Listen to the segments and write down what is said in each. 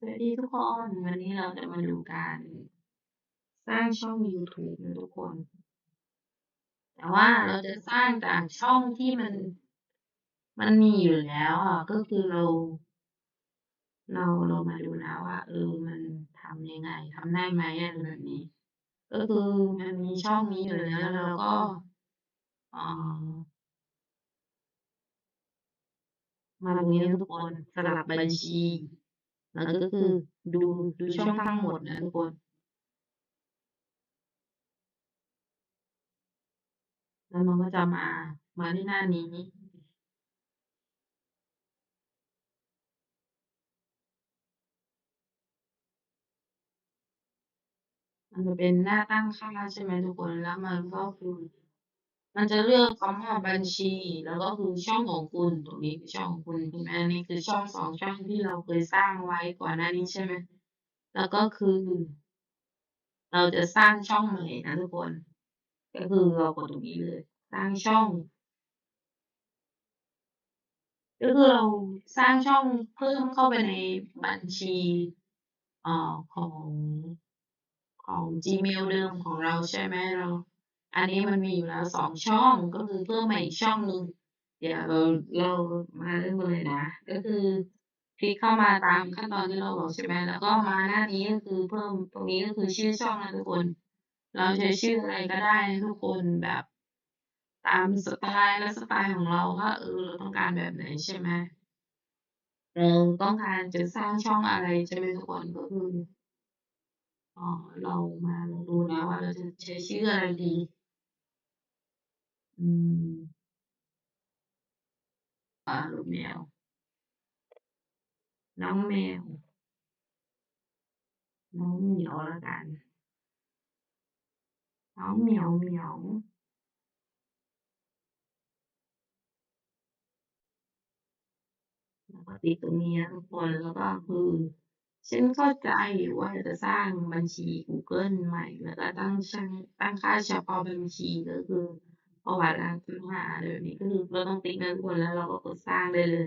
สวัสดีทุกคน วันนี้เราจะมาดูการ สร้างช่องยูทูบนะทุกคน แต่ว่าเราจะสร้างจากช่องที่มัน มันมีอยู่แล้วอะก็คือเรา เราเรามาดูนะว่าเออมันทำยังไงทำได้ไหมอะไรแบบนี้ ก็คือมันมีช่องนี้อยู่แล้วแล้วเราก็อ่ามาตรงนี้ทุกคนสลับบัญชี แล้วก็คือดูดูช่องทั้งหมดนะทุกคนแล้วมันก็จะมา มาที่หน้านี้มันจะเป็นหน้าตั้งค่าใช่ไหมทุกคน แล้วมันก็คือ มันจะเลือกคำว่าบัญชี แล้วก็คือช่องของคุณตรงนี้คือช่องของคุณใช่ไหมอันนี้คือช่อง2ช่องที่เราเคยสร้างไว้ก่อนหน้านี้ใช่ไหมแล้วก็คือ เราจะสร้างช่องใหม่นะทุกคน ก็คือเรากดตรงนี้เลย สร้างช่องก็คือเราสร้างช่องเพิ่มเข้าไปในบัญชีอ่าของของ Gmail เดิมของเราใช่ไหมเรา อันนี้มันมีอยู่แล้ว2ช่องก็คือเพิ่มมาอีกช่องหนึ่งเดี๋ยวเราเรามาเริ่มกันเลยนะ ก็คือคลิกเข้ามาตามขั้นตอนที่เราบอกใช่ไหมแล้วก็มาหน้านี้ก็คือเพิ่มตรงนี้ก็คือชื่อช่องนะทุกคน เราใช้ชื่ออะไรก็ได้นะทุกคนแบบ ตามสไตล์ไลฟ์สไตล์ของเราว่าเออเราต้องการแบบไหนใช่ไหมเราต้องการจะสร้างช่องอะไรใช่ไหมทุกคนก็คืออ่าเรามาลองดูนะว่าเราจะใช้ชื่ออะไรดี อืมอ่ารูปแมวน้องแมวน้องเหมียวแล้วกันน้องเหมียวเหมียวแล้วก็ติดตรงนี้นะทุกคน แล้วก็คือ ฉันเข้าใจว่าจะสร้างบัญชีกูเกิลใหม่ แล้วก็ตั้งช่าง ตั้งค่าเฉพาะบัญชี ก็คือ ประวัติการค้นหาอะไรแบบนี้ก็คือเราต้องติ๊กนะทุกคนแล้วเราก็กดสร้างได้เลย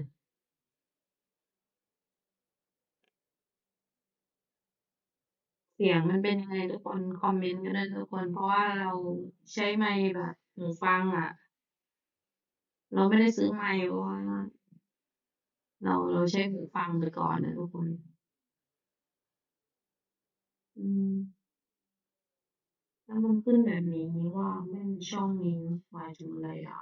เสียงมันเป็นยังไงทุกคนคอมเมนต์กันด้วยทุกคน เพราะว่าเราใช้ไมค์แบบหูฟังอะ เราไม่ได้ซื้อไมค์เพราะว่าเราเราใช้หูฟังไปก่อนนะทุกคน อืม แล้วมันขึ้นแบบนี้ว่าไม่มีช่องนี้หมายถึงอะไรอะ?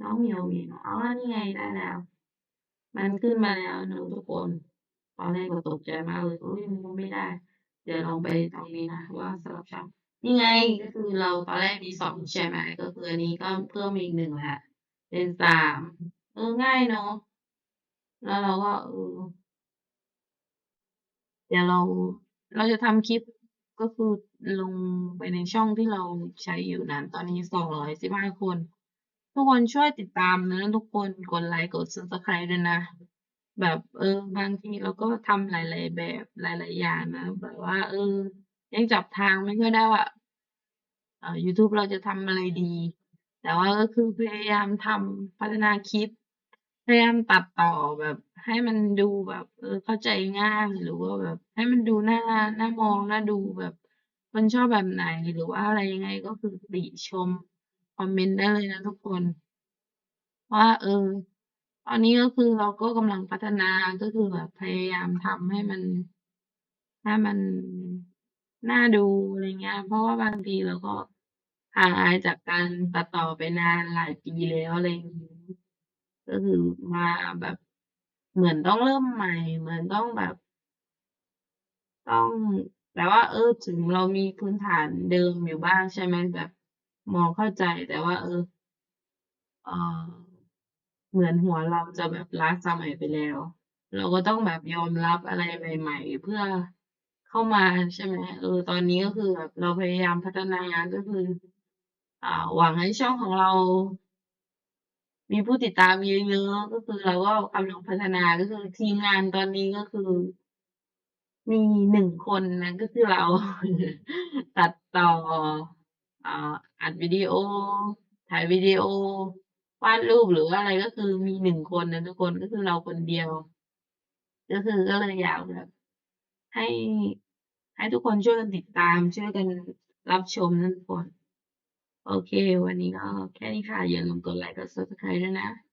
น้องเหมียวเหมียวอ๋อนี่ไงได้แล้ว มันขึ้นมาแล้วนะทุกคนตอนแรกเราตกใจมากเลยอุ๊ยมันไม่ได้ เดี๋ยวลองไปตรงนี้นะว่าสลับช่องนี่ไงก็คือเราตอนแรกมี2ใช่ไหมก็คืออันนี้ก็เพิ่มอีก1แล้วเป็น3เออง่ายเนาะ แล้วเราก็ เออ เดี๋ยวเรา เราจะทำคลิป ก็คือลงไปในช่องที่เราใช้อยู่นะตอนนี้ 215 คน ทุกคนช่วยติดตามนะทุกคน กดไลค์ กด Subscribe ด้วยนะ แบบ เออ บางทีเราก็ทำหลาย ๆ แบบ หลาย ๆ อย่างนะ แบบว่า เออ ยังจับทางไม่ค่อยได้ว่าอ่ายูทูบเราจะทำอะไรดี แต่ว่าก็คือพยายามทำพัฒนาคลิป พยายามตัดต่อแบบให้มันดูแบบ เออ เข้าใจง่าย หรือว่าแบบให้มันดูน่า น่ามอง น่าดูแบบ คนชอบแบบไหน หรือว่าอะไรยังไง ก็คือติชม คอมเมนต์ได้เลยนะทุกคน ว่า เออ ตอนนี้ก็คือเราก็กำลังพัฒนา ก็คือแบบพยายามทำให้มัน ให้มัน น่าดู อะไรเงี้ย เพราะว่าบางทีเราก็ห่างหายจากการตัดต่อไปนานหลายปีแล้ว อะไรอย่างงี้ ก็คือมาแบบเหมือนต้องเริ่มใหม่ เหมือนต้องแบบ ต้องแต่ว่า เออ ถึงเรามีพื้นฐานเดิมอยู่บ้างใช่ไหมแบบมองเข้าใจแต่ว่า เอออ่าเหมือนหัวเราจะแบบล้าสมัยไปแล้ว เราก็ต้องแบบยอมรับอะไรใหม่ ๆ เพื่อเข้ามาใช่ไหมเออ ตอนนี้ก็คือแบบเราพยายามพัฒนาก็คือ อ่า หวังให้ช่องของเรา มีผู้ติดตามเยอะ ๆ ก็คือเราก็กำลังพัฒนา ก็คือทีมงานตอนนี้ ก็คือ มีหนึ่งคนนะก็คือเรา ตัดต่อ อ่า อัดวิดีโอ ถ่ายวิดีโอ วาดรูป หรือว่าอะไร ก็คือมีหนึ่งคนนะทุกคน ก็คือเราคนเดียว ก็คือ ก็เลยอยากแบบ ให้ ให้ทุกคนช่วยกันติดตาม ช่วยกันรับชมนั่นคน โอเค วันนี้ก็แค่นี้ค่ะ อย่าลืมกดไลค์กด subscribe ด้วยนะ